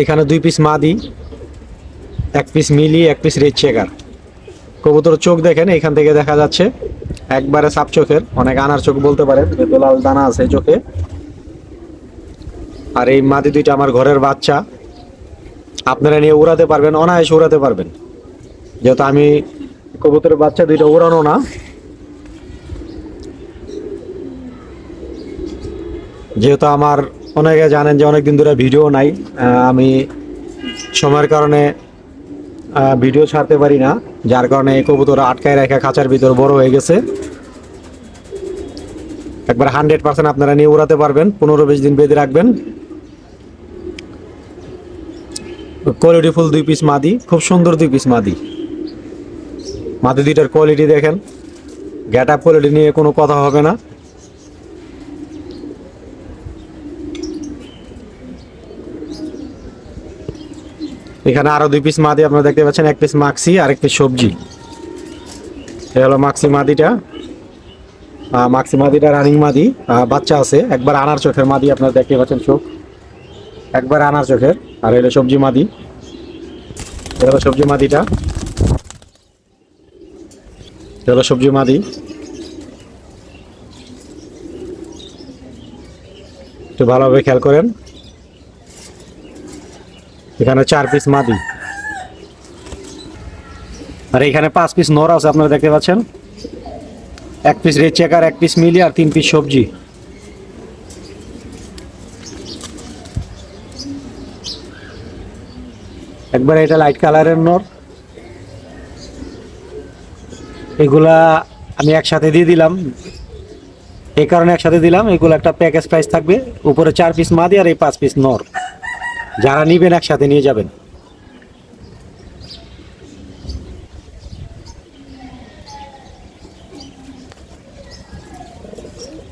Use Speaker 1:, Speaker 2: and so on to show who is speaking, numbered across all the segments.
Speaker 1: এখানে দুই পিস মাদি, এক পিস মিলি, এক পিস রেড চেকার কবুতর চোখ দেখেন, এখান থেকে দেখা যাচ্ছে একবারে সাপ চোখের, অনেক আনার চোখ বলতে পারেন লাল দানা আছে চোখে। আর এই মাদি দুইটা আমার ঘরের বাচ্চা। আপনারা নিয়ে উড়াতে পারবেন, অনায়াসে উড়াতে পারবেন। যেহেতু আমি কবুতরের বাচ্চা, দুইটা উড়ানো না। যেহেতু আমার অনেকে জানেন যে অনেকদিন ধরে ভিডিও নাই আমি সময়ের কারণে ভিডিও ছাড়তে পারি না, যার কারণে এই কবুতর আটকায় রেখে খাঁচার ভিতর বড় হয়ে গেছে। একবার হান্ড্রেড পার্সেন্ট আপনারা নিয়ে উড়াতে পারবেন, পনেরো বিশ দিন বেঁধে রাখবেন। কোয়ালিটি ফুল দুই পিস মাদি, খুব সুন্দর দুই পিস মাদি। মাদি দুইটার কোয়ালিটি দেখেন গ্যাট আপ কোয়ালিটি নিয়ে কোনো কথা হবে না। এখানে আরও দুই পিস মাদি আপনারা দেখতে পাচ্ছেন, এক পিস মাক্সি আর এক পিস সবজি। এ হলো মাক্সি মাদিটা। মাক্সি মাদিটা রানিং মাদি। বাচ্চা আছে, একবার আনার চোখের মাদি আপনারা দেখতে পাচ্ছেন চোখ। একবার আনার চোখের, আর এলো সবজি মাদি। এ হলো সবজি মাদিটা। এ হলো সবজি মাদি। একটু ভালোভাবে খেয়াল করেন। এখানে চার পিস মাদি। আর এখানে পাঁচ পিস নর আছে, আপনারা দেখতে পাচ্ছেন। এক পিস রেড চেকার এক পিস মিলি আর তিন পিস সবজি। একবার এটা লাইট কালারের নর। এগুলা আমি একসাথে দিয়ে দিলাম। এই কারণে একসাথে দিলাম। এগুলো একটা প্যাকেজ প্রাইস থাকবে। উপরে চার পিস মাদি আর এই পাঁচ পিস নর। যারা নিবেন একসাথে নিয়ে যাবেন।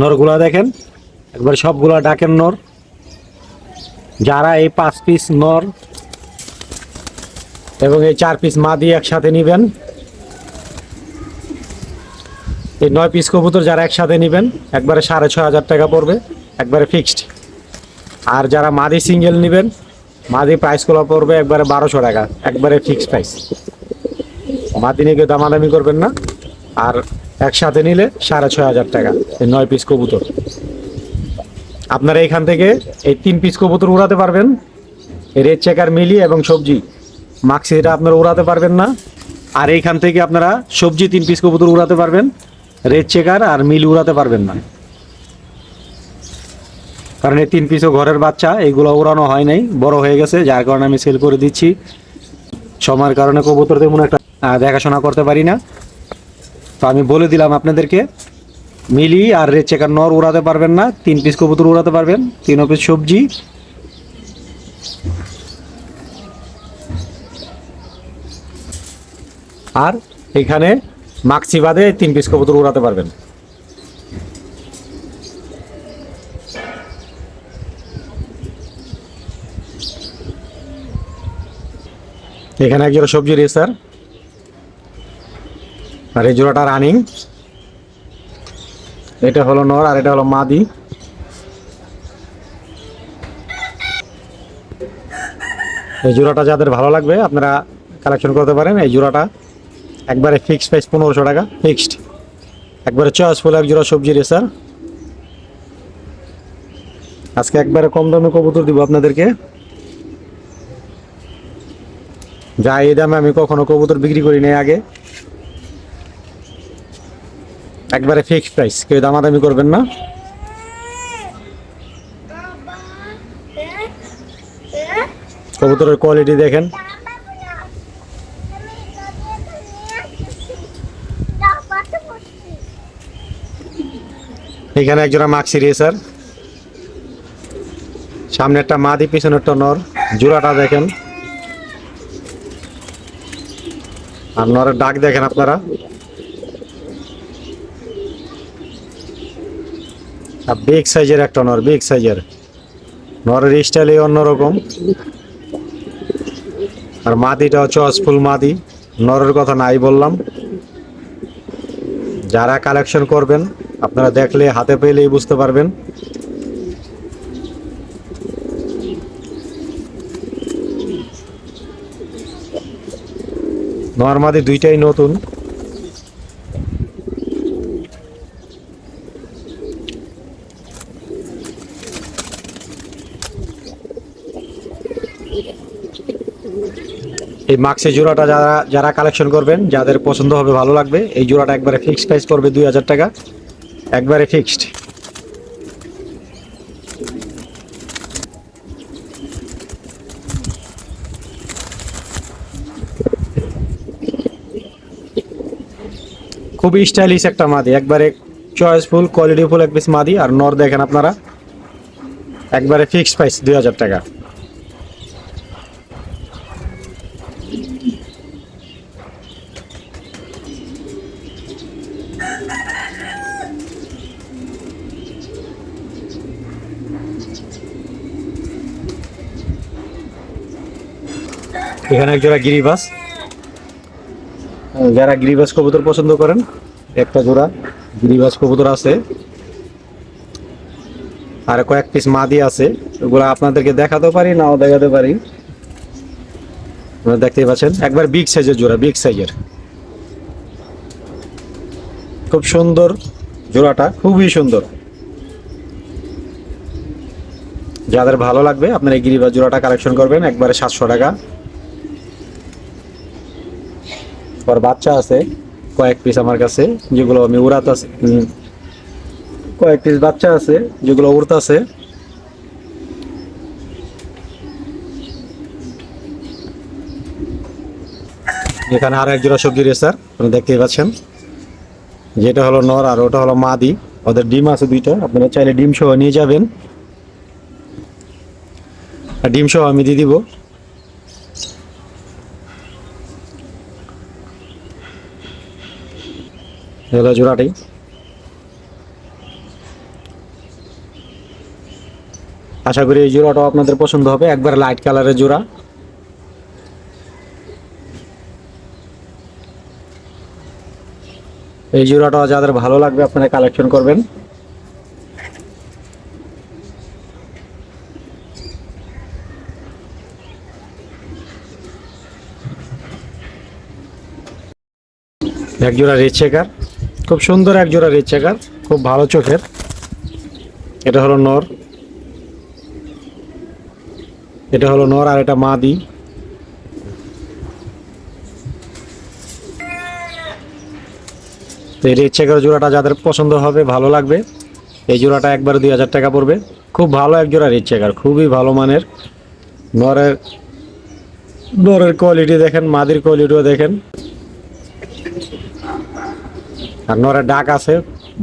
Speaker 1: নরগুলা দেখেন, একবার সবগুলা ডাকেন নর। যারা এই পাঁচ পিস নর এবং এই চার পিস মাদি একসাথে নিবেন, এই নয় পিস কবুতর যারা একসাথে নিবেন, একবারে সাড়ে ছয় হাজার টাকা পড়বে, একবারে ফিক্সড আর যারা মাদি সিঙ্গেল নেবেন মাদি প্রাইস প্রাইসগুলো পড়বে একবারে বারোশো টাকা, একবারে ফিক্সড প্রাইস মাদি নিয়ে কেউ দামাদামি করবেন না, আর একসাথে নিলে সাড়ে ছয় হাজার টাকা নয় পিস কবুতর। আপনারা এখান থেকে এই তিন পিস কবুতর উড়াতে পারবেন। রেড চেকার মিলি এবং সবজি। মাক্সিটা আপনারা উড়াতে পারবেন না, আর এইখান থেকে আপনারা সবজি তিন পিস কবুতর উড়াতে পারবেন। রেড চেকার আর মিল উড়াতে পারবেন না। কারণ এই তিন পিসও ঘরের বাচ্চা এইগুলো উড়ানো হয় নাই, বড় হয়ে গেছে, যার কারণে আমি সেল করে দিচ্ছি। সময়ের কারণে কবুতর তেমন একটা দেখাশোনা করতে পারি না। তো আমি বলে দিলাম আপনাদেরকে, মিলি আর রেড চেকার নর উড়াতে পারবেন না, তিন পিস কবুতর উড়াতে পারবেন তিন পিস সবজি। আর এখানে মাক্সি বাদে তিন পিস কবুতর উড়াতে পারবেন। এখানে এক জোড়া সবজি রেসার আর এই জোড়াটা রানিং এটা হলো নর আর এটা হলো মাদি। এই জোড়াটা যাদের ভালো লাগবে, আপনারা কালেকশন করতে পারেন। এই জোড়াটা একবারে ফিক্সড প্রাইস পনেরোশো টাকা ফিক্সড একবারে চয়েসফুল এক জোড়া সবজি রেসার আজকে একবারে কম দামে কবুতর দিব আপনাদেরকে। যা এই দামে আমি কখনো কবুতর বিক্রি করি নাই আগে। একবারে ফিক্সড প্রাইস কেউ দামাদামি করবেন না। কবুতরের কোয়ালিটি দেখেন। এখানে একজোড়া মাক্সি রেসার। সামনে একটা মাদি পিছনে একটা নর। জোড়াটা দেখেন। আর নরের ডাক দেখেন আপনারা। আর বিগ সাইজের একটা নর বিগ সাইজের নরের স্টাইলই অন্যরকম। আর মাদিটা হচ্ছে অসফুল মাদি নরের কথা নাই বললাম। যারা কালেকশন করবেন, আপনারা দেখলে, হাতে পেলেই বুঝতে পারবেন। নর্মাদি দুইটাই নতুন। এই মাক্সি জোড়াটা যারা যারা কালেকশন করবেন, যাদের পছন্দ হবে, ভালো লাগবে, এই জোড়াটা একবারে ফিক্সড প্রাইস পড়বে দুই হাজার টাকা। একবারে ফিক্সড খুবই স্টাইলিশ একটা মাদি। একবারে চয়েসফুল কোয়ালিটিফুল এক পিস মাদি। আর নর দেখেন আপনারা, একবারে ফিক্সড প্রাইস দুই হাজার টাকা। এখানে এক জোড়া গিরিবাস। যারা গিরিবাস কবুতর পছন্দ করেন, একটা জোড়া গিরিবাস কবুতর আছে। আর কয়েক পিস মাদি আছে, ওগুলো আপনাদেরকে দেখাতে পারি, নাও দেখাতে পারি। দেখতেই পাচ্ছেন, একবার বিগ সাইজের জোড়া বিগ সাইজের খুব সুন্দর জোড়াটা, খুবই সুন্দর। যাদের ভালো লাগবে, আপনারা এই গিরিবাস জোড়াটা কালেকশন করবেন, একবারে সাতশো টাকা। আর বাচ্চা আছে, কয়েক পিস আমার কাছে, যেগুলো আমি উড়াতে কয়েক পিস বাচ্চা আছে, যেগুলো উড়তাছে। এখানে আর এক জোড়া সবজি রেসার আপনি দেখতেই পাচ্ছেন। যেটা হলো নর আর ওটা হলো মাদি। ওদের ডিম আছে দুইটা, আপনারা চাইলে ডিম সহ নিয়ে যাবেন। আর ডিম সহ আমি দিয়ে দিব। হলো জোড়াটি। আশা করি এই জোড়াটাও আপনাদের পছন্দ হবে। একবার লাইট কালারের জোড়া। এই জোড়াটা যাদের ভালো লাগবে, আপনারা কালেকশন করবেন। এক জোড়া রেড চেকার খুব সুন্দর এক জোড়া রেড চেকার, খুব ভালো চোখের। এটা হলো নর। এটা হলো নর আর এটা মাদি। তো এই রেড চেকার জোড়াটা যাদের পছন্দ হবে, ভালো লাগবে। এই জোড়াটা একবারে দুই হাজার টাকা পড়বে। খুব ভালো এক জোড়া রেড চেকার, খুবই ভালো মানের। নরের নরের কোয়ালিটি দেখেন, মাদির কোয়ালিটিও দেখেন। আর নরের ডাক আছে,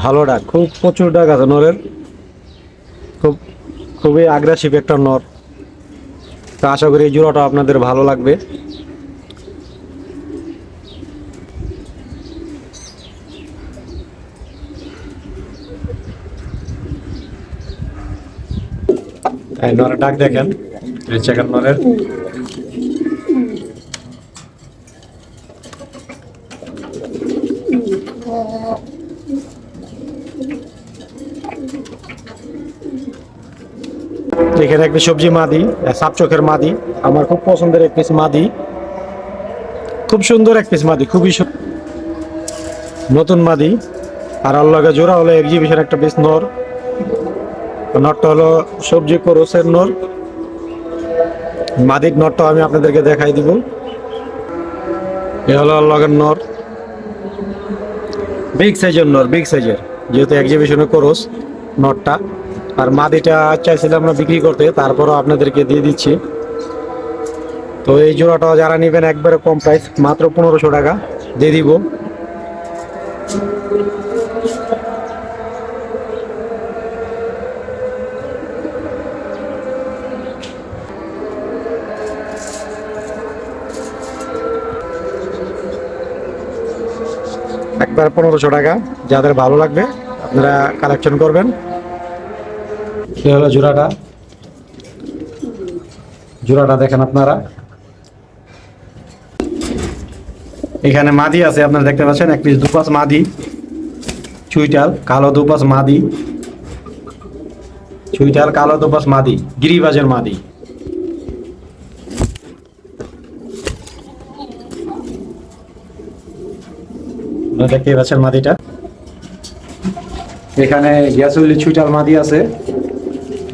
Speaker 1: ভালো ডাক, খুব প্রচুর ডাক আছে নরের। খুব, খুবই আগ্রাসিভ একটা নর। তো আশা করি এই জোড়াটা আপনাদের ভালো লাগবে। নরের ডাক দেখেন নরের। এখানে একটি সবজি মাদি সাপ চোখের মাদি। আমার খুব পছন্দের এক পিস মাদি। খুব সুন্দর এক পিস মাদি, খুবই নতুন মাদি। আর আল্লাহকে জোড়া হলো এক্সিবিশন একটা পিস নর। নটটা হলো সবজি করসের নর। মাদির নটটা আমি আপনাদেরকে দেখাই দিব। এ হলো আল্লাহের নর। বিগ সাইজের নর বিগ সাইজের যেহেতু এক্সিবিশনে করস নটটা আর মাদিটা চাইছিলাম আমরা বিক্রি করতে, তারপরও আপনাদেরকে দিয়ে দিচ্ছি। তো এই জোড়াটা যারা নেবেন একবারে কম প্রাইস মাত্র পনেরোশো টাকা, দিয়ে দিব। একবার পনেরোশো টাকা, যাদের ভালো লাগবে, আপনারা কালেকশন করবেন। সে হলো জোড়াটা। জোড়াটা দেখেন আপনারা। এখানে মাদি আছে, আপনারা দেখতে পাচ্ছেন, এক পিস দুপাস মাদি, চুইটাল, কালো দুপাস মাদি, চুইটাল, কালো দুপাস মাদি, গিরিবাজের মাদি। দেখতে পাচ্ছেন মাদিটা। এখানে গ্যাসুলি ছুইটাল মাদি আছে।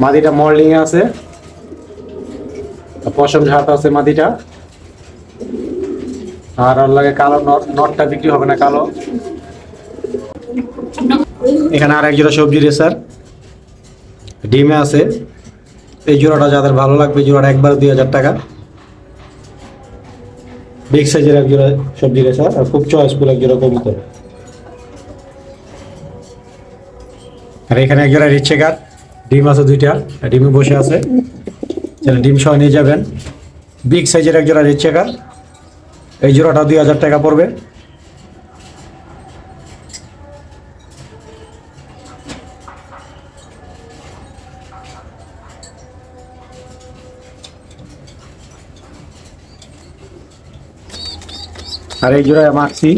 Speaker 1: মাদিটা মল্ডিং আছে। পশম ঝাট আছে মাদিটা আর ওর লাগে কালো নট নটটা বিক্রি হবে না, কালো। এখানে আর এক জোড়া সবজি রেসার ডিমে আছে। এই জোড়াটা যাদের ভালো লাগবে জোড়াটা একবার দুই হাজার টাকা। বিগ সাইজের এক জোড়া সবজি রেসার আর খুব চয়েসফুল এক জোড়া কবুতর। আর এখানে এক জোড়া রিচ্ছে গাছ ডিম আছে দুইটা ডিমে বসে আছে। ডিম সহ নিয়ে যাবেন। বিগ সাইজের এক জোড়া গাছ এই জোড়াটা দুই হাজার টাকা পড়বে। আর এই জোড়া মাখছি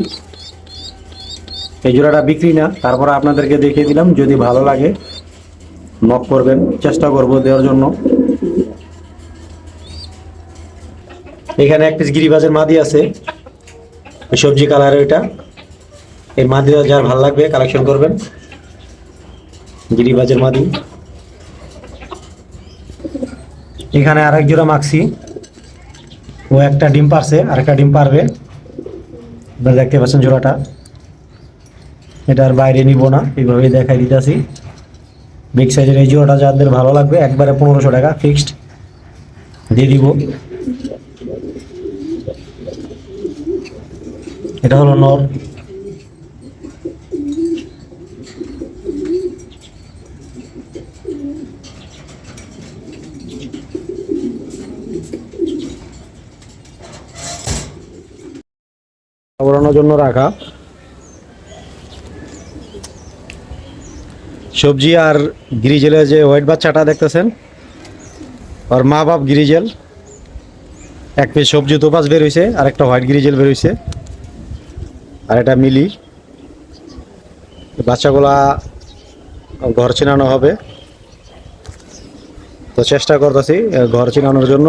Speaker 1: এই জোড়াটা বিক্রি না, তারপরে আপনাদেরকে দেখিয়ে দিলাম, যদি ভালো লাগে। নক করবেন, চেষ্টা করব দেওয়ার জন্য। এখানে এক পিস গিরিবাজের মাদি আছে সবজি কালার এটা এই মাদিটা যার ভালো লাগবে কালেকশন করবেন। গিরিবাজের মাদি। এখানে আরেক জোড়া মাখছি ও একটা ডিম পারছে আর একটা ডিম পারবে। আপনারা দেখতে পাচ্ছেন জোড়াটা। এটার বাইরে নিব না এইভাবে দেখাই দিতেছি। বিগ সাইজের এই জোড়াটা যাদের ভালো লাগবে, একবারে পনেরোশো টাকা ফিক্সড দিয়ে দিব। এটা হলো নর। জন্য রাখা। সবজি আর গিরিজেলের যে হোয়াইট বাচ্চাটা দেখতেছেন আর মা বাপ গিরিজেল। এক পিস সবজি তোপাস বের হয়েছে আর একটা হোয়াইট গিরিজেল বের হয়েছে আর এটা মিলি। বাচ্চাগুলা ঘর চিনানো হবে। তো চেষ্টা করতেছি ঘর চিনানোর জন্য।